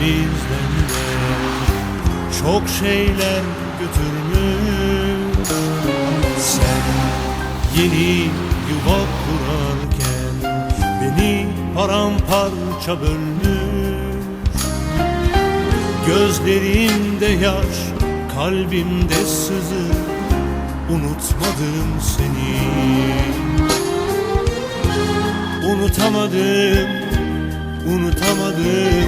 ikimizden de çok şeyler götürmüş. Sen yeni yuva kurarken beni paramparça bölmüş. Gözlerimde yaş, kalbimde sızı Unutmadım seni. Unutamadım, unutamadım